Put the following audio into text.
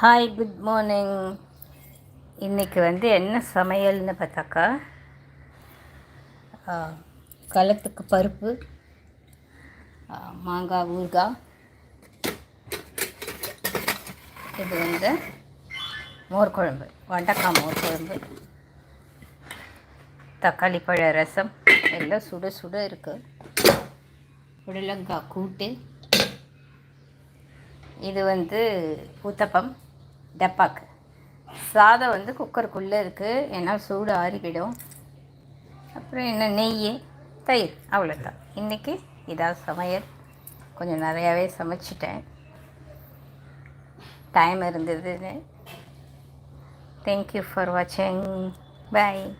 Hi good morning இன்றைக்கி வந்து என்ன சமையல்னு பார்த்தாக்கா களத்துக்கு பருப்பு மாங்காய் ஊறுகாய். இது வந்து மோர் குழம்பு வண்டக்காய் மோர் குழம்பு தக்காளி பழ ரசம் எல்லாம் சுட சுட இருக்குது புடலங்காய் கூட்டு. இது வந்து ஊத்தப்பம். டப்பாக்கு. சாதம் வந்து குக்கருக்குள்ளே இருக்குது ஏன்னா சூடு ஆறிவிடும் அப்புறம் என்ன நெய் தயிர் அவ்வளோதான் இன்றைக்கி இதான் சமையல். கொஞ்சம் நிறையாவே சமைச்சிட்டேன். டைம் இருந்ததுன்னு தேங்க்யூ ஃபார் வாட்சிங் பை